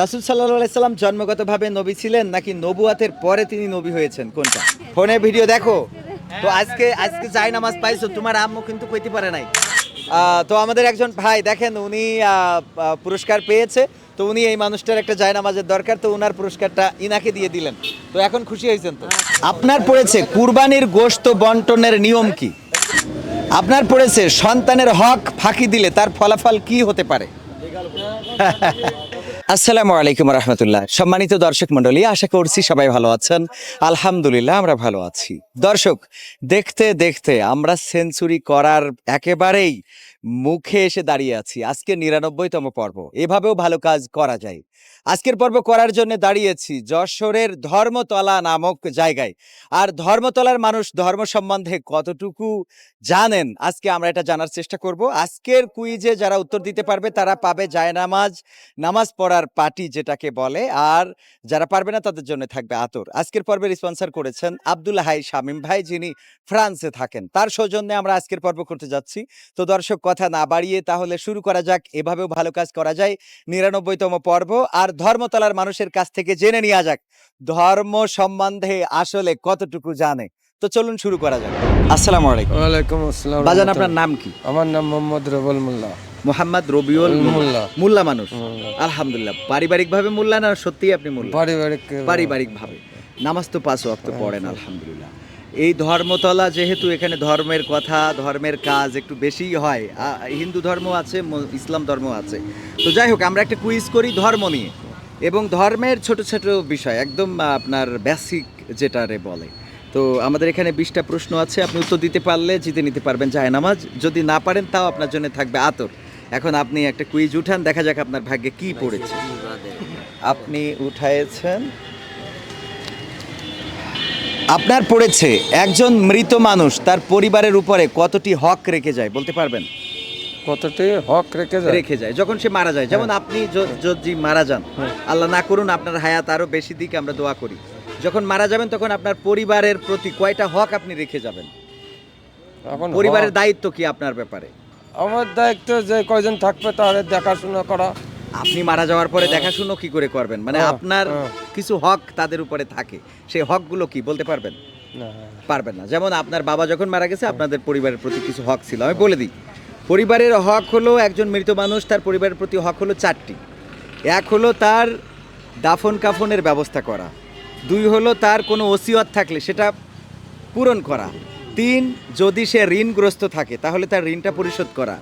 রাসুল সাল্লাহ সাল্লাম জন্মগতভাবে নবী ছিলেন নাকি নবুয়াতের পরে তিনি নবী হয়েছেন? কোনটা? ফোনে ভিডিও দেখো। তো আজকে আজকে যাই নামাজ পাইছো, তোমার আম্মু কিন্তু কইতে পারে নাই। তো আমাদের একজন ভাই, দেখেন উনি পুরস্কার পেয়েছে। তো উনি এই মানুষটার একটা জায় নামাজের দরকার, তো উনার পুরস্কারটা ইনাকে দিয়ে দিলেন। তো এখন খুশি হয়েছেন তো? আপনার পড়েছে কুরবানির গোশত বন্টনের নিয়ম কি? আপনার পড়েছে সন্তানের হক ফাঁকি দিলে তার ফলাফল কি হতে পারে? আসসালামু আলাইকুম রহমতুল্লাহ। সম্মানিত দর্শক মন্ডলী আশা করছি সবাই ভালো আছেন। আলহামদুলিল্লাহ, আমরা ভালো আছি। দর্শক, দেখতে দেখতে আমরা সেঞ্চুরি করার একেবারেই মুখে এসে দাঁড়িয়ে আছি। আজকে নিরানব্বইতম পর্ব। এভাবেও ভালো কাজ করা যায়। আজকের পর্ব করার জন্য দাঁড়িয়েছি যশোরের ধর্মতলা নামক জায়গায়। আর ধর্মতলার মানুষ ধর্ম সম্বন্ধে কতটুকু জানেন, আজকে আমরা এটা জানার চেষ্টা করব। আজকের কুইজে যারা উত্তর দিতে পারবে, তারা পাবে জায়নামাজ, নামাজ পড়ার পার্টি যেটাকে বলে আর যারা পারবে না তাদের জন্য থাকবে আতর। আজকের পর্বে স্পন্সর করেছেন আব্দুল হাই শামীম ভাই যিনি ফ্রান্সে থাকেন। তার সৌজন্যে আমরা আজকের পর্ব করতে যাচ্ছি। তো দর্শক কথা না বাড়িয়ে তাহলে শুরু করা যাক। এভাবেও ভালো কাজ করা যায়। নিরানব্বইতম পর্ব। আর ধর্মতলার মানুষের কাছ থেকে জেনে নেওয়া যাক ধর্ম সম্বন্ধে আসলে কতটুকু জানে। তো চলুন শুরু করা যাক। আসসালামু আলাইকুম। ওয়ালাইকুম আসসালাম বাজান আপনার নাম কি? আমার নাম মোহাম্মদ রবুল মোল্লা। মোহাম্মদ রবিউল মোল্লা। মোল্লা। মানুষ। আলহামদুলিল্লাহ। পারিবারিক ভাবে মোল্লা না সত্যিই আপনি মোল্লা? পারিবারিক পারিবারিক ভাবে নামাজ তো পাঁচ ওয়াক্ত পড়েন আলহামদুলিল্লাহ। এই ধর্মতলা যেহেতু এখানে ধর্মের কথা ধর্মের কাজ একটু বেশিই হয় হিন্দু ধর্ম আছে ইসলাম ধর্ম আছে। তো যাই হোক আমরা একটা কুইজ করি ধর্ম নিয়ে। এবং ধর্মের ছোট ছোট বিষয় একদম আপনার বেসিক যেটারে বলে। তো আমাদের এখানে বিশটা প্রশ্ন আছে আপনি উত্তর দিতে পারলে জিতে নিতে পারবেন জায় নামাজ। যদি না পারেন তাও আপনার জন্য থাকবে আতর। এখন আপনি একটা কুইজ উঠান দেখা যাক আপনার ভাগ্যে কি পড়েছে। আপনি উঠাইছেন আপনার পড়েছে একজন মৃত মানুষ তার পরিবারের উপরে কতটি হক রেখে যায় বলতে পারবেন? কতটি হক রেখে যায়? রেখে যায় যখন সে মারা যায়। যেমন আপনি যদি মারা যান আল্লাহ না করুন আপনার হায়াত আরও বেশি দিক আমরা দোয়া করি। যখন মারা যাবেন তখন আপনার পরিবারের প্রতি কয়টা হক আপনি রেখে যাবেন? পরিবারের দায়িত্ব কি আপনার ব্যাপারে? আমার দায়িত্ব যে কয়জন থাকবে তাহলে দেখাশোনা করা। আপনি মারা যাওয়ার পরে দেখাশুনো কি করে করবেন? মানে হ্যাঁ, আপনার হ্যাঁ। কিছু হক তাদের উপরে থাকে। সেই হকগুলো কি বলতে পারবেন? না। পারবেন না। যেমন আপনার বাবা যখন মারা গেছে আপনাদের পরিবারের প্রতি কিছু হক ছিল। আমি বলে দিই পরিবারের হক হলো একজন মৃত মানুষ তার পরিবারের প্রতি হক হলো চারটি। এক হলো তার দাফন কাফনের ব্যবস্থা করা। দুই হলো তার কোনো ওসিয়ত থাকলে সেটা পূরণ করা। তিন যদি সে ঋণগ্রস্ত থাকে তাহলে তার ঋণটা পরিশোধ করা।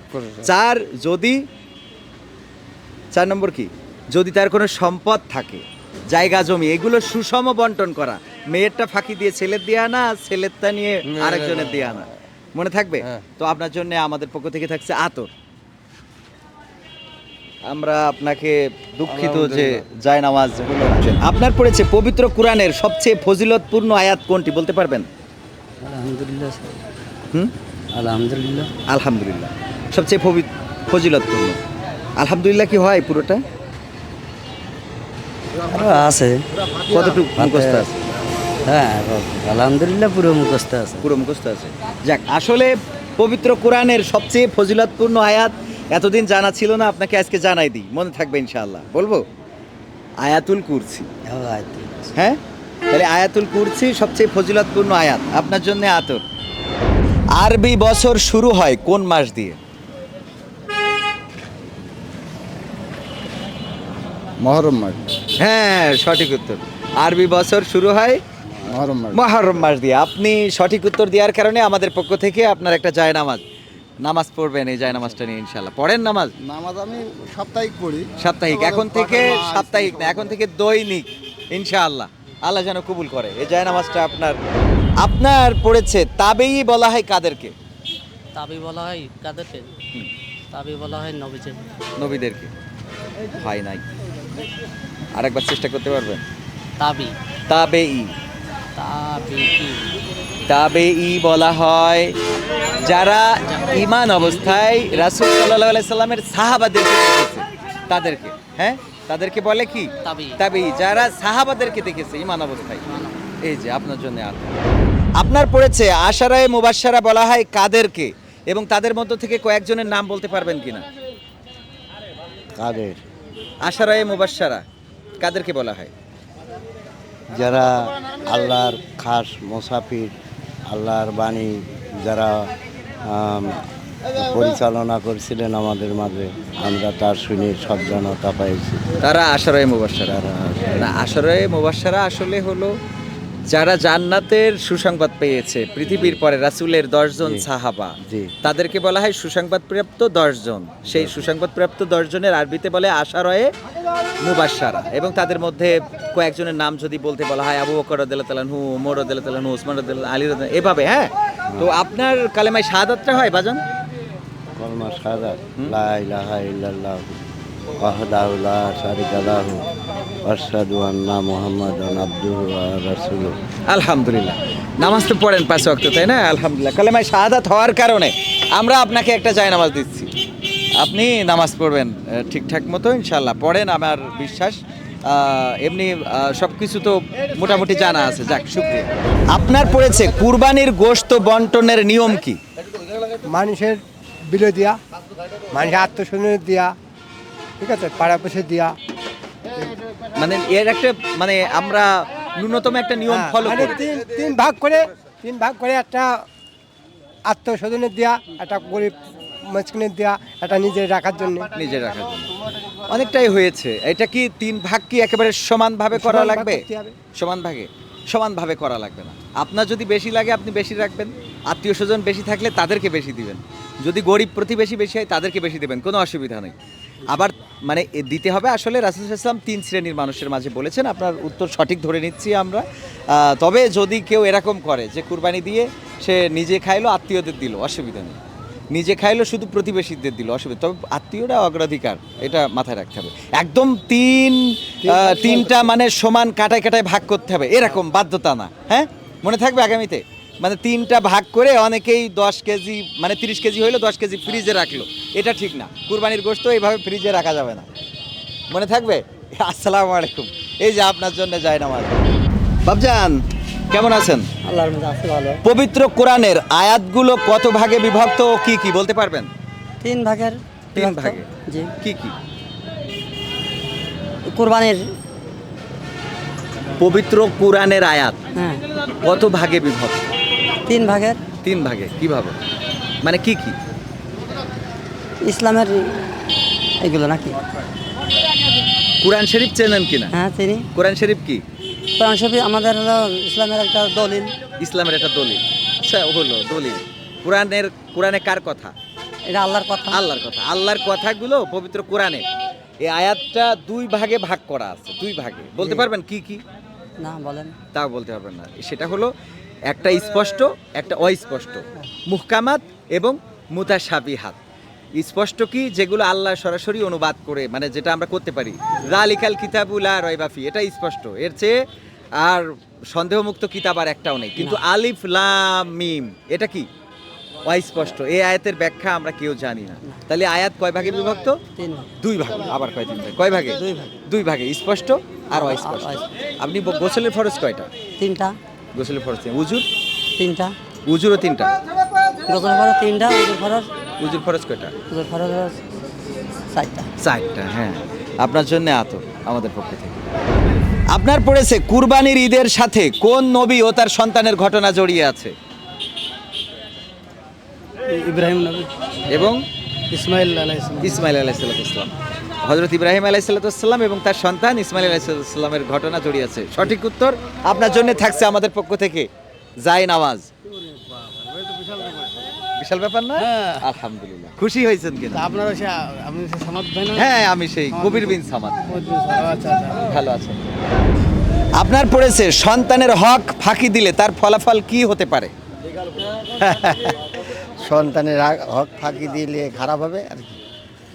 চার যদি চার নম্বর কি? যদি তার কোনো সম্পদ থাকে জায়গা জমি এগুলো সুষম বন্টন করা। মেয়েরটা ফাঁকি দিয়ে ছেলের দিয়ে আনা ছেলেরটা নিয়ে আরেকজনের দিয়ে আনা। মনে থাকবে? হ্যাঁ। তো আপনার জন্য আমাদের পক্ষ থেকে থাকছে আতর। আমরা আপনাকে দুঃখিত যে জায় নামাজ আপনার পড়েছে পবিত্র কোরআনের সবচেয়ে ফজিলতপূর্ণ আয়াত কোনটি বলতে পারবেন? আলহামদুলিল্লাহ হুম? আলহামদুলিল্লাহ। আলহামদুলিল্লাহ। সবচেয়ে ফজিলতপূর্ণ। আলহামদুলিল্লাহ কি হয় পুরোটা? আছে। কতটুকু মুখস্থ আছে? হ্যাঁ আলহামদুলিল্লাহ পুরো মুখস্থ আছে। পুরো মুখস্থ আছে। যাক আসলে পবিত্র কোরআনের সবচেয়ে ফজিলতপূর্ণ আয়াত এতদিন জানা ছিল না আপনাকে আজকে জানাই দিই। মনে থাকবে ইনশাআল্লাহ। বলব? আয়াতুল কুরসি। হ্যাঁ? তাহলে আয়াতুল কুরসি সবচেয়ে ফজিলতপূর্ণ আয়াত। আপনার জন্য আতর। আরবি বছর শুরু হয় কোন মাস দিয়ে? মহরম মাস। হ্যাঁ সঠিক উত্তর। আরবি বছর শুরু হয় মহরম মাস। দিয়ে। আপনি সঠিক উত্তর দেওয়ার কারণে আমাদের পক্ষ থেকে আপনার একটা জায় নামাজ নামাজ পড়বেন এই জায় নামাজটা নিয়ে ইনশাল্লাহ পড়েন নামাজ? নামাজ আমি সাপ্তাহিক পড়ি। সাপ্তাহিক। এখন থেকে সাপ্তাহিক না এখন থেকে দৈনিক ইনশাআল্লাহ। আল্লাহ যেন কবুল করে। এই জায় নামাজটা আপনার আপনার পড়েছে তাবেই বলা হয় কাদেরকে? তাবি বলা হয় কাদেরকে? হুম। তাবি বলা হয় নবীজে নবীদেরকে? হয় নাই। আরেকবার চেষ্টা করতে পারবেন? তাবি তাবেই। তাবি কি তাবেই বলা হয় যারা ইমান অবস্থায় রাসূল সাল্লাল্লাহু আলাইহি সাল্লামের সাহাবাদেরকে তাদেরকে। হ্যাঁ? তাদেরকে বলে কি? তাবি যারা সাহাবাদেরকে দেখেছে ইমান অবস্থায়। এই যে আপনার জন্য আপনার পড়েছে আশারায়ে মুবাশশারা বলা হয় কাদেরকে এবং তাদের মধ্য থেকে কয়েকজনের নাম বলতে পারবেন কিনা? কাদের? আশারায়ে মুবাশশারা কাদেরকে বলা হয়? যারা আল্লাহর খাস মোসাফির আল্লাহর বাণী যারা পরিচালনা করছিলেন আমাদের মাঝে। আমরা তার শুনে সজ্জনতা পাইছি। তারা আশারায় মুবাসারা না আশারায়। মুবাসারা আসলে হলো যারা জান্নাতের সুসংবাদ পেয়েছে পৃথিবীর পরে রাসুলের দশজন। সাহাবা তাদেরকে বলা হয় সুসংবাদপ্রাপ্ত দশজন। সেই সুসংবাদপ্রাপ্ত দশজনের আরবিতে বলে আশারয়ে মুবাসারা এবং তাদের মধ্যে কয়েকজনের নাম যদি বলতে বলা হয় আবু বকর তালানহু ওমর তালানহু ওসমান রদিল্লাহ আলী রদিল্লাহ এভাবে হ্যাঁ? তো আপনার কালেমায় শাহাদাতটা হয় বাজান? কলমা সাদাত লা ইলাহা ইল্লাল্লাহ ওয়াহদাহু লা শারিকা লাহু আশহাদু আন্না মুহাম্মাদান আবদুহু ওয়া রাসূলুহু আলহামদুলিল্লাহ নামাজ তো পড়েন পাঁচ ওয়াক্ত তাই না? আলহামদুলিল্লাহ কালেমায় শাহাদাত হওয়ার কারণে আমরা আপনাকে একটা জায় নামাজ দিচ্ছি। আপনি নামাজ পড়বেন ঠিকঠাক মতো ইনশাল্লাহ পড়েন আমার বিশ্বাস। এমনি সব কিছু তো মোটামুটি জানা আছে। যাক শুক্রিয়া। আপনার পড়েছে কুরবানির গোশত বন্টনের নিয়ম কি? মানুষের বিলে দিয়া মানুষের আত্মসম্মান দিয়া ঠিক আছে পাড়া পয়সা দিয়া। মানে এর একটা মানে আমরা ন্যূনতম একটা নিয়ম হ্যাঁ, ফলো মানে করি। তিন তিন ভাগ করে তিন ভাগ করে একটা আত্মস্বজনের দেয়া একটা গরিব মাঝখানে দেয়া একটা নিজের রাখার জন্য। নিজে রাখার জন্য। অনেকটাই হয়েছে। এটা কি তিন ভাগ কি একেবারে সমানভাবে করা লাগবে? সমান ভাগে? সমানভাবে করা লাগবে না। আপনার যদি বেশি লাগে, আপনি বেশি রাখবেন। আত্মীয় স্বজন বেশি থাকলে তাদেরকে বেশি দিবেন। যদি গরিব প্রতিবেশী বেশি হয়, তাদেরকে বেশি দেবেন, কোনো অসুবিধা নেই। আবার মানে দিতে হবে আসলে রাসুল ইসলাম তিন শ্রেণির মানুষের মাঝে বলেছেন, আপনার উত্তর সঠিক ধরে নিচ্ছি আমরা। তবে যদি কেউ এরকম করে যে কুরবানি দিয়ে সে নিজে খাইলো, আত্মীয়দের দিল, অসুবিধা নেই। নিজে খাইলো শুধু প্রতিবেশীদের দিল অসুবিধা। তবে আত্মীয়রা অগ্রাধিকার এটা মাথায় রাখতে হবে। একদম তিন তিনটা মানে সমান কাটায় কাটায় ভাগ করতে হবে। এরকম বাধ্যতা না হ্যাঁ? মনে থাকবে আগামীতে? মানে তিনটা ভাগ করে অনেকেই দশ কেজি মানে তিরিশ কেজি হইল দশ কেজি ফ্রিজে রাখল। এটা ঠিক না। কুরবানির গোশত এইভাবে ফ্রিজে রাখা যাবে না। মনে থাকবে? আসসালামু আলাইকুম। এই যে আপনার জন্য যায় নামাজ। বাবজান কেমন আছেন? আল্লাহর মধ্যে আছে ভালো। পবিত্র কোরআনের আয়াতগুলো কত ভাগে বিভক্ত ও কি কি বলতে পারবেন? তিন ভাগের তিন ভাগে। জি। কি কি? কোরবানির পবিত্র কোরআনের আয়াত হ্যাঁ। কত ভাগে বিভক্ত? তিন ভাগের। তিন ভাগে কীভাবে? মানে কি কি? ইসলামের এগুলো নাকি? কোরআন শরীফ চেনেন কিনা? হ্যাঁ তিনি কোরআন শরীফ কি? কোরআন শরীফ আমাদের হলো ইসলামের একটা দলিল। ইসলামের একটা দলিল। আচ্ছা হলো দলিল। কোরআনের কোরআনে কার কথা? এটা আল্লাহর কথা। আল্লাহর কথা। আল্লাহর কথাগুলো পবিত্র কোরআনে। এই আয়াতটা দুই ভাগে ভাগ করা আছে দুই ভাগে। বলতে পারবেন কি কি? না বলেন। তাও বলতে পারবেন না। সেটা হলো একটা স্পষ্ট একটা অস্পষ্ট। মুহকামাত এবং মুতাসাবিহাত স্পষ্ট কি? যেগুলো আল্লাহ সরাসরি অনুবাদ করে মানে যেটা আমরা করতে পারি। রালিকাল কিতাবুলা রয়বাফি এটা স্পষ্ট। এর চেয়ে আর সন্দেহমুক্ত কিতাব আর একটাও নেই। কিন্তু আলিফ লাম মিম এটা কি? অস্পষ্ট। এই আয়াতের ব্যাখ্যা আমরা কেউ জানি না। তাহলে আয়াত কয় ভাগে বিভক্ত? দুই ভাগে আবার কয় তিন ভাগে? কয় ভাগে? দুই ভাগে। দুই ভাগে স্পষ্ট আর অস্পষ্ট। আপনি গোসলের ফরজ কয়টা? তিনটা। গোসলের ফরজ। উজুর? তিনটা। উজুরও তিনটা। গোসল ফরজ তিনটা উজুর ফরজ উজুর ফরজ কয়টা? চারটা চারটা হ্যাঁ। আপনার জন্য আত আমাদের পক্ষ থেকে। আপনার পড়েছে কুরবানির ঈদের সাথে কোন নবী ও তার সন্তানের ঘটনা জড়িয়ে আছে? ইব্রাহিম নবী। এবং? ইসমাইল ইসমাইল আলাইসাল্লাম হজরত ইব্রাহিম আলাইসাল্লাম এবং তার সন্তান ইসমাইল আলাইসাল্লামের ঘটনা জড়িয়ে আছে। সঠিক উত্তর আপনার জন্য থাকছে আমাদের পক্ষ থেকে। যাই নামাজ। বিশাল ব্যাপার না? আলহামদুলিল্লাহ। খুশি হয়েছেন কিনা? আপনার সে আপনি সামাদ ভাই না? হ্যাঁ আমি সেই কবির বিন সামাদ। আচ্ছা আচ্ছা। ভালো আছেন আপনার পড়েছে সন্তানের হক ফাঁকি দিলে তার ফলাফল কি হতে পারে? সন্তানের হক ফাঁকি দিলে খারাপ হবে আর কি?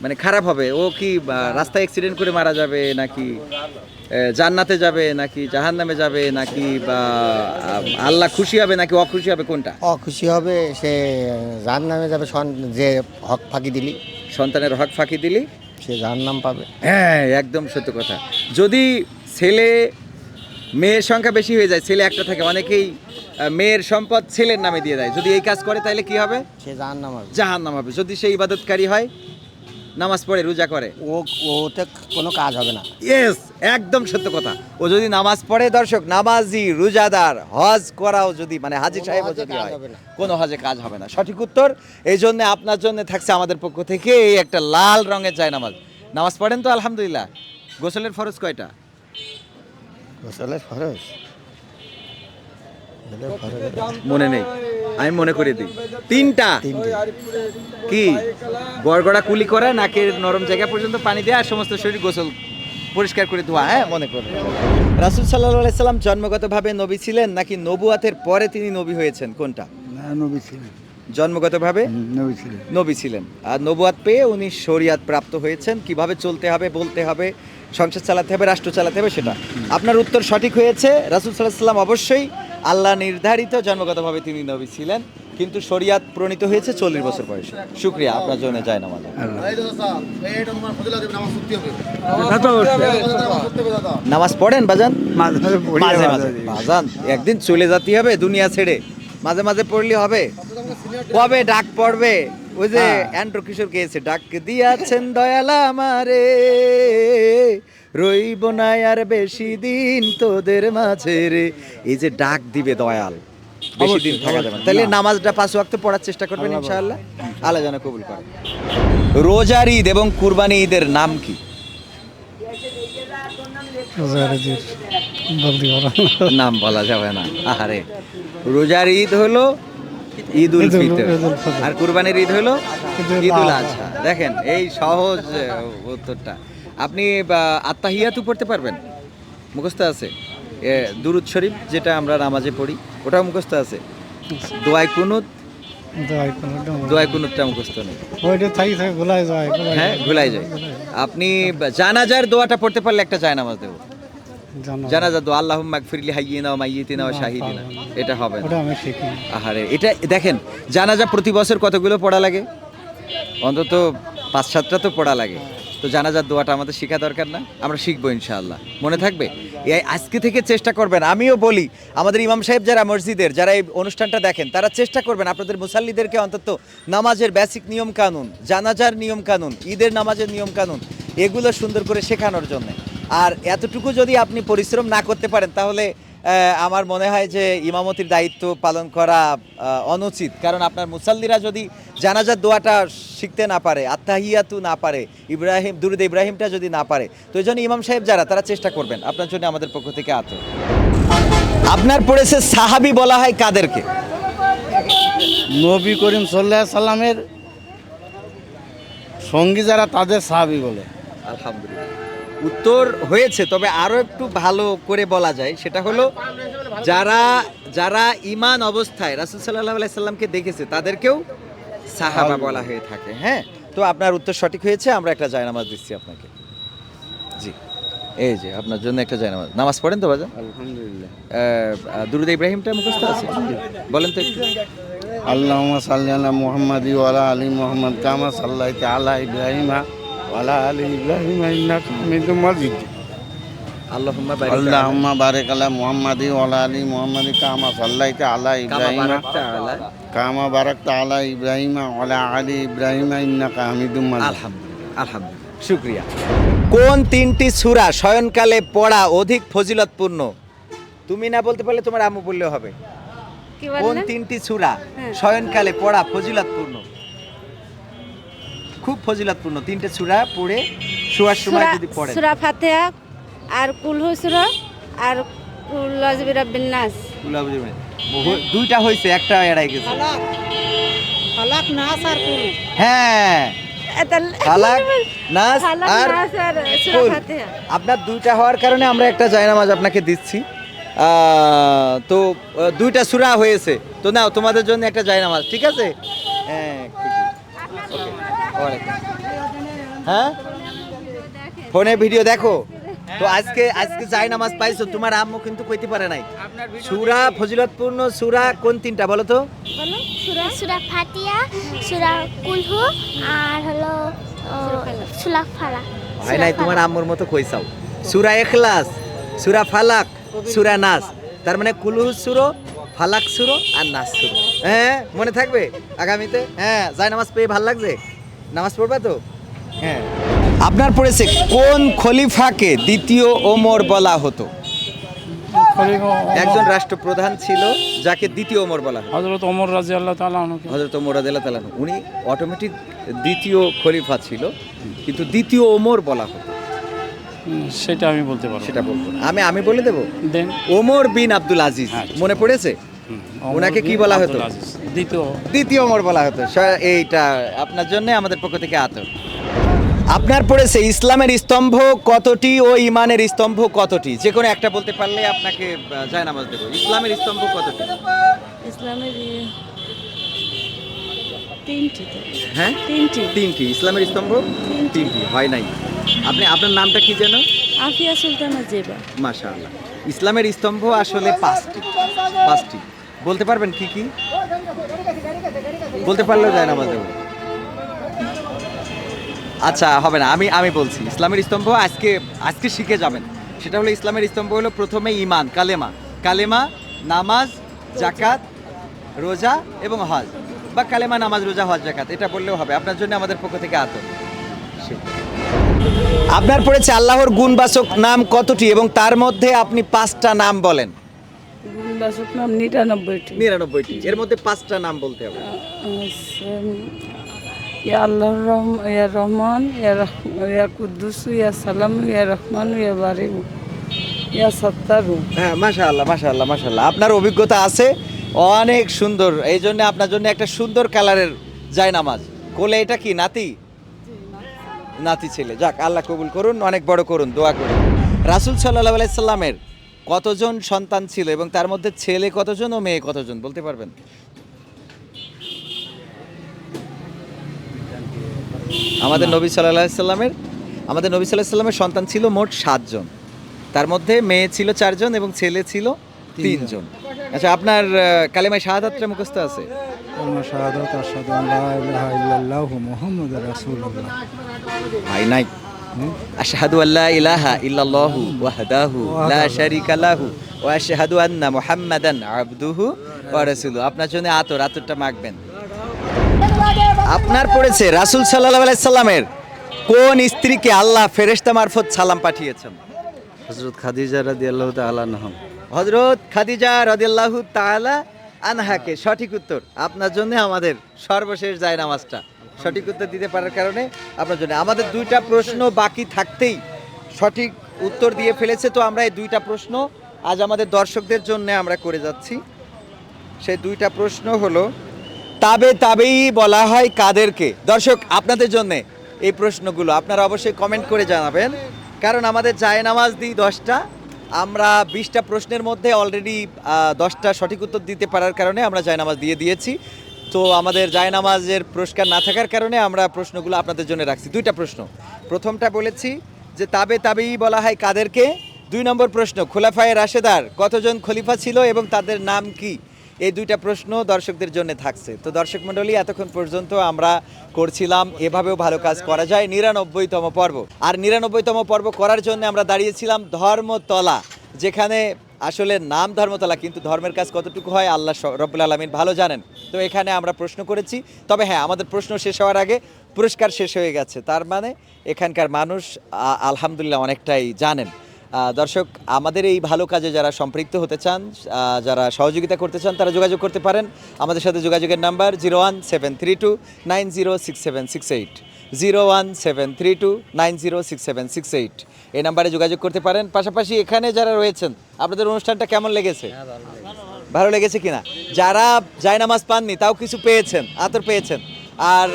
মানে খারাপ হবে। ও কি রাস্তায় অ্যাক্সিডেন্ট করে মারা যাবে নাকি জান্নাতে যাবে নাকি জাহান্নামে যাবে নাকি বা আল্লাহ খুশি হবে নাকি অখুশি হবে কোনটা? অখুশি হবে সে যার নামে যাবে যে হক ফাঁকি দিলি। সন্তানের হক ফাঁকি দিলি? সে যার নাম পাবে। হ্যাঁ একদম সত্য কথা। যদি ছেলে মেয়ের সংখ্যা বেশি হয়ে যায় ছেলে একটা থাকে অনেকেই মেয়ের সম্পদ ছেলের নামে দিয়ে দেয়। যদি এই কাজ করে তাহলে কি হবে? সে যার নাম হবে। জাহান্নাম হবে। যদি সে ইবাদতকারী হয় নামাজ পড়ে রোজা করে। ও ওতে কোনো কাজ হবে না। ইয়েস একদম সত্য কথা। ও যদি নামাজ পড়ে দর্শক নামাজি রোজাদার হজ করাও যদি মানে হাজি সাহেব যদি হয় কোনো হজে কাজ হবে না। সঠিক উত্তর এই জন্য আপনার জন্য থাকছে আমাদের পক্ষ থেকে এই একটা লাল রঙের চাই নামাজ নামাজ পড়েন তো আলহামদুলিল্লাহ। গোসলের ফরজ কয়টা? গোসলের ফরজ? মনে নেই। আমি মনে করে দিই। তিনটা। কি? গড়গড়া কুলি করা নাকের নরম জায়গা পর্যন্ত পানি দেওয়া আর সমস্ত শরীর গোসল পরিষ্কার করে ধোয়া। হ্যাঁ মনে করে। রাসুল সাল্লাহ সাল্লাম জন্মগতভাবে নবী ছিলেন নাকি নবুয়াতের পরে তিনি নবী হয়েছেন? কোনটা? নবী ছিলেন। জন্মগতভাবে? নবী ছিলেন। নবী ছিলেন। আর নবুয়াত পেয়ে উনি শরিয়াত প্রাপ্ত হয়েছেন। কীভাবে চলতে হবে বলতে হবে সংসার চালাতে হবে রাষ্ট্র চালাতে হবে সেটা। আপনার উত্তর সঠিক হয়েছে। রাসুল সাল্লাহ সাল্লাম অবশ্যই আল্লাহ নির্ধারিত জন্মগতভাবে তিনি নবী ছিলেন কিন্তু শরিয়াত প্রণীত হয়েছে চল্লিশ বছর বয়সে। শুক্রিয়া আপনার জন্য যায় না নামাজ পড়েন বাজান? মাঝে মাঝে বাজান একদিন চলে যেতে হবে দুনিয়া ছেড়ে। মাঝে মাঝে পড়লে হবে। কবে ডাক পড়বে? ওই যে অ্যান্ড্রো কিশোর গেয়েছে ডাক দিয়াছেন দয়ালা আমারে। রইব না আর বেশি দিন তোদের মাঝে রে। এই যে ডাক দিবে দয়াল বেশি দিন থাকা যাবে তাহলে নামাজটা পাঁচ ওয়াক্ত পড়ার চেষ্টা করবেন ইনশাআল্লাহ। আল্লাহ যেন কবুল করে। রোজার ঈদ এবং কুরবানি ঈদের নাম কি? নাম বলা যাবে না। আহারে রোজার ঈদ হলো ঈদ উল ফিতর। আর কুরবানির ঈদ হলো ঈদ উল আজহা দেখেন এই সহজ উত্তরটা। আপনি আত্মাহিয়াতু পড়তে পারবেন? মুখস্থ আছে? দুরুদ শরীফ যেটা আমরা নামাজে পড়ি ওটাও মুখস্থ আছে? দোয়াই কুনুত? দোয়াই কুনুতটা মুখস্থ নেই। যায় হ্যাঁ ভুলাই যায়। আপনি জানাজার দোয়াটা পড়তে পারলে একটা জায়নামাজ দেবো। জানা জানাজা দোয়া আল্লাহ মাগফিরলি মাইয়িতিনা ওয়া শাহিদিনা। এটা হবে না। আমি শিখি আহারে এটা দেখেন জানাজা প্রতি বছর কতগুলো পড়া লাগে? অন্তত পাঁচ সাতটা তো পড়া লাগে। তো জানাজার দোয়াটা আমাদের শেখা দরকার না, আমরা শিখব ইনশাআল্লাহ। মনে থাকবে? এই আজকে থেকে চেষ্টা করবেন, আমিও বলি, আমাদের ইমাম সাহেব যারা মসজিদের, যারা এই অনুষ্ঠানটা দেখেন, তারা চেষ্টা করবেন আপনাদের মুসাল্লিদেরকে অন্তত নামাজের বেসিক নিয়ম কানুন, জানাজার নিয়ম কানুন, ঈদের নামাজের নিয়ম কানুন, এগুলো সুন্দর করে শেখানোর জন্য। আর এতটুকু যদি আপনি পরিশ্রম না করতে পারেন, তাহলে আমার মনে হয় যে ইমামতির দায়িত্ব পালন করা অনুচিত। কারণ আপনার মুসাল্লিরা যদি জানাজার দোয়াটা শিখতে না পারে আত্মাহিয়াতু না পারে ইব্রাহিম দুরুদ ইব্রাহিমটা যদি না পারে তো এই জন্য ইমাম সাহেব যারা তারা চেষ্টা করবেন আপনার জন্য আমাদের পক্ষ থেকে আত আপনার পড়েছে সাহাবি বলা হয় কাদেরকে? নবী করিম সাল্লাহ সাল্লামের সঙ্গী যারা তাদের সাহাবি বলে। আলহামদুলিল্লাহ। উত্তর হয়েছে তবে আরও একটু ভালো করে বলা যায়। সেটা হলো যারা যারা ইমান অবস্থায় রাসুল সাল্লাহ আলাইসাল্লামকে দেখেছে তাদেরকেও সাহাবা বলা হয়ে থাকে হ্যাঁ? তো আপনার উত্তর সঠিক হয়েছে আমরা একটা জায়নামাজ দিচ্ছি আপনাকে। জি। এই যে আপনার জন্য একটা জায়নামাজ। নামাজ পড়েন তো বাজান আলহামদুলিল্লাহ। দুরুদ ইব্রাহিমটা মুখস্থ আছে? বলেন তো একটু। আল্লাহুম্মা সাল্লি আলা মুহাম্মাদি আলা আলি মুহাম্মাদ কামা সাল্লাইতা আলা ইব্রাহিমা আলি ইব্রাহিমা ইন্নাকা হামিদুম মাজিদ আল্লাহুম্মা বারিক আল্লাহুম্মা বারিক আলা মুহাম্মাদি আলি মুহাম্মাদি কামা সাল্লাইতা আলা কামা ইব্রাহিমা। কামা বারাকতা আলা ইব্রাহিমা আলি ইব্রাহিমা ইন্নাকা হামিদুম মাজিদ। আলহামদুলিল্লাহ আলহামদুলিল্লাহ। শুক্রিয়া। কোন তিনটি সূরা শয়নকালে পড়া অধিক ফজিলতপূর্ণ? তুমি না বলতে পারলে তোমার আম্মু বললেও হবে। কোন তিনটি সূরা হ্যাঁ। শয়নকালে পড়া ফজিলতপূর্ণ? খুব ফজিলাতপূর্ণ। তিনটে সূরা পড়ে শোয়ার সময় যদি পড়েন। সূরা ফাতিহা আর কুলহু সূরা আর কুল আযবি রাব্বিন নাস। কুলা বুঝবেন। বহু- দুইটা হয়েছে একটা এড়াই গেছে। ফালাক নাস আর কুল। হ্যাঁ। ফালাক নাস আর নাস আর সূরা কুল। আপনার দুইটা হওয়ার কারণে আমরা একটা জায়নামাজ আপনাকে দিচ্ছি। আহ, তো দুইটা সুরা হয়েছে। তো নাও তোমাদের জন্য একটা জায়নামাজ ঠিক আছে? হ্যাঁ খুশি। হ্যাঁ? ফোনে ভিডিও দেখো। তো আজকে আজকে যাই নামাজ পাইছো তোমার আম্মু কিন্তু কইতে পারে নাই। সুরা ফজিলতপূর্ণ সুরা কোন তিনটা বলো তো? সুরা? ফাতিয়া সুরা কুলহু আর হলো সুলা ফালা হয় নাই তোমার আম্মুর মতো কইসাও সুরা এখলাস সুরা ফালাক সুরা নাস। তার মানে কুলু সুরো ফালাক সুরো আর নাস সুরো। হ্যাঁ মনে থাকবে আগামীতে? হ্যাঁ যাই নামাজ পেয়ে ভালো লাগছে? নামাজ পড়বা তো? হ্যাঁ। আপনার পড়েছে কোন খলিফাকে দ্বিতীয় ওমর বলা হতো? একজন রাষ্ট্রপ্রধান ছিল যাকে দ্বিতীয় ওমর বলা হতো। হজরত ওমর রাজি আল্লাহ তালা হজরত ওমর রাদিয়াল্লাহু তাআলা আনহু। উনি অটোমেটিক দ্বিতীয় খলিফা ছিল কিন্তু দ্বিতীয় ওমর বলা হতো। সেটা আমি বলতে পারব সেটা বলব আমি আমি বলে দেব? দেন। ওমর বিন আব্দুল আজিজ হ্যাঁ, মনে পড়েছে? ওনাকে কি বলা হতো? দ্বিতীয় দ্বিতীয় ওমর বলা হতো। এইটা আপনার জন্য আমাদের পক্ষ থেকে আতর। আপনার পড়েছে ইসলামের স্তম্ভ কতটি ও ইমানের স্তম্ভ কতটি? যে কোনো একটা বলতে পারলে আপনাকে যায় নামাজ দেবো। ইসলামের স্তম্ভ কতটি? ইসলামের তিনটি হ্যাঁ? তিনটি। তিনটি। ইসলামের স্তম্ভ? তিনটি। হয় নাই। আপনি আপনার নামটা কি যেন? আফিয়া সুলতানা জেবা। মাশাআল্লাহ। ইসলামের স্তম্ভ আসলে পাঁচটি। পাঁচটি। বলতে পারবেন কি কি? বলতে পারলেও যায় দেবো আচ্ছা হবে না, আমি আমি বলছি, ইসলামের স্তম্ভ আজকে আজকে শিখে যাবেন। সেটা হলো ইসলামের স্তম্ভ হলো প্রথমে ইমান কালেমা। কালেমা, নামাজ জাকাত রোজা এবং হজ। বা কালেমা, নামাজ, রোজা, হজ জাকাত এটা বললেও হবে। আপনার জন্য আমাদের পক্ষ থেকে আত আপনার পড়েছে আল্লাহর গুণবাচক নাম কতটি এবং তার মধ্যে আপনি পাঁচটা নাম বলেন? গুণবাসক নাম নিরানব্বইটি। নিরানব্বইটি। এর মধ্যে পাঁচটা নাম বলতে হবে। ইয়া আল্লাহ রহম ইয়া রহমান ইয়া ইয়া কুদ্দুস ইয়া সালাম ইয়া রহমান ইয়া বারিম ইয়া সত্তারু। হ্যাঁ মাশাআল্লাহ মাশাআল্লাহ মাশাআল্লাহ। আপনার অভিজ্ঞতা আছে অনেক সুন্দর। এই জন্য আপনার জন্য একটা সুন্দর কালারের যায় নামাজ কোলে এটা কি নাতি? নাতি ছেলে। যাক আল্লাহ কবুল করুন অনেক বড় করুন দোয়া করুন। রাসুল সাল্লাহ আলাইসাল্লামের কতজন সন্তান ছিল এবং তার মধ্যে ছেলে কতজন ও মেয়ে কতজন বলতে পারবেন? আমাদের নবী সাল্লাহ সাল্লামের আমাদের নবী সাল্লাহ সাল্লামের সন্তান ছিল মোট সাতজন। তার মধ্যে মেয়ে ছিল চারজন এবং ছেলে ছিল তিনজন। আচ্ছা আপনার কালেমায় শাহাদাতটা মুখস্থ আছে? ভাই নাই। আশহাদু আল্লা ইলাহা ইল্লাল্লাহু ওয়াহদাহু লা শারিকা লাহু ওয়া আশহাদু আন্না মুহাম্মাদান আবদুহু ওয়া রাসূলুহু। আপনার জন্য আতর আতরটা মাখবেন। আপনার পড়েছে রাসূল সাল্লাল্লাহু আলাইহি সাল্লামের কোন স্ত্রীকে আল্লাহ ফেরেশতা মারফত সালাম পাঠিয়েছেন? হজরত খাদিজা রাদি আল্লাহ তালা নহম হজরত খাদিজা রাদিয়াল্লাহু তাআলা আনহাকে সঠিক উত্তর আপনার জন্য আমাদের সর্বশেষ যায় নামাজটা। সঠিক উত্তর দিতে পারার কারণে আপনার জন্য। আমাদের দুইটা প্রশ্ন বাকি থাকতেই সঠিক উত্তর দিয়ে ফেলেছে, তো আমরা এই দুইটা প্রশ্ন আজ আমাদের দর্শকদের জন্য আমরা করে যাচ্ছি। সেই দুইটা প্রশ্ন হলো, তাবে তাবেই বলা হয় কাদেরকে? দর্শক, আপনাদের জন্য এই প্রশ্নগুলো আপনারা অবশ্যই কমেন্ট করে জানাবেন। কারণ আমাদের জায় নামাজ দিই দশটা, আমরা বিশটা প্রশ্নের মধ্যে অলরেডি দশটা সঠিক উত্তর দিতে পারার কারণে আমরা জায়নামাজ দিয়ে দিয়েছি। তো আমাদের জায়নামাজের পুরস্কার না থাকার কারণে আমরা প্রশ্নগুলো আপনাদের জন্য রাখছি। দুইটা প্রশ্ন। প্রথমটা বলেছি যে তাবে তাবেই বলা হয় কাদেরকে। দুই নম্বর প্রশ্ন, খোলাফায়ে রাশেদার কতজন খলিফা ছিল এবং তাদের নাম কি? এই দুইটা প্রশ্ন দর্শকদের জন্য থাকছে। তো দর্শক মণ্ডলী, এতক্ষণ পর্যন্ত আমরা করছিলাম, এভাবেও ভালো কাজ করা যায়। নিরানব্বইতম পর্ব। আর নিরানব্বইতম পর্ব করার জন্য আমরা দাঁড়িয়েছিলাম ধর্মতলা, যেখানে আসলে নাম ধর্মতলা কিন্তু ধর্মের কাজ কতটুকু হয়, আল্লাহ রব্বুল আলমিন ভালো জানেন। তো এখানে আমরা প্রশ্ন করেছি। তবে হ্যাঁ আমাদের প্রশ্ন শেষ হওয়ার আগে পুরস্কার শেষ হয়ে গেছে। তার মানে এখানকার মানুষ আলহামদুলিল্লাহ অনেকটাই জানেন। দর্শক, আমাদের এই ভালো কাজে যারা সম্পৃক্ত হতে চান যারা সহযোগিতা করতে চান, তারা যোগাযোগ করতে পারেন। আমাদের সাথে যোগাযোগের number zero one seven three two nine zero six seven six eight. Zero one seven three two nine zero six seven six eight. এই নাম্বারে যোগাযোগ করতে পারেন। পাশাপাশি এখানে যারা রয়েছেন আপনাদের অনুষ্ঠানটা কেমন লেগেছে? ভালো লেগেছে। কিনা যারা জায়নামাজ পাননি তাও কিছু পেয়েছেন আতর পেয়েছেন। আর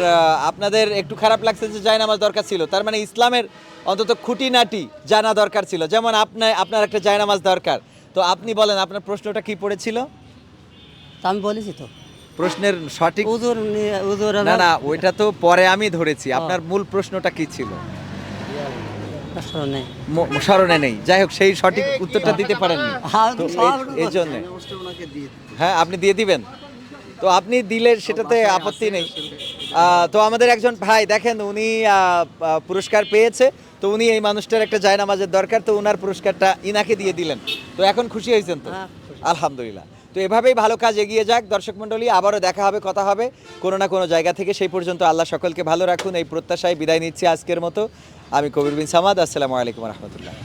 আপনাদের একটু খারাপ লাগছে যে জায়নামাজ দরকার ছিল। তার মানে ইসলামের অন্তত খুঁটিনাটি জানা দরকার ছিল। যেমন আপনার আপনার একটা জায়নামাজ দরকার। তো আপনি বলেন আপনার প্রশ্নটা কি পড়েছিল? তা আমি বলেছি তো। প্রশ্নের সঠিক উজুর নি- উজুর না না ওইটা তো পরে আমি ধরেছি। আপনার মূল প্রশ্নটা কি ছিল? নেই। স্মরণে নেই। যাই হোক সেই সঠিক উত্তরটা দিতে পারেননি। হ্যাঁ, এই- জন্য। হ্যাঁ আপনি দিয়ে দিবেন। তো আপনি দিলে সেটাতে আপত্তি নেই। তো আমাদের একজন ভাই দেখেন উনি পুরস্কার পেয়েছে। তো উনি এই মানুষটার একটা জায়নামাজের দরকার। তো উনার পুরস্কারটা ইনাকে দিয়ে দিলেন। তো এখন খুশি হয়েছেন তো? আলহামদুলিল্লাহ। তো এভাবেই ভালো কাজ এগিয়ে যাক। দর্শক মণ্ডলী, আবারও দেখা হবে, কথা হবে। কোনো না কোনো জায়গা থেকে সেই পর্যন্ত আল্লাহ সকলকে ভালো রাখুন। এই প্রত্যাশায় বিদায় নিচ্ছি আজকের মতো। আমি কবির বিন সামাদ, আসসালামু আলাইকুম রহমতুল্লাহ।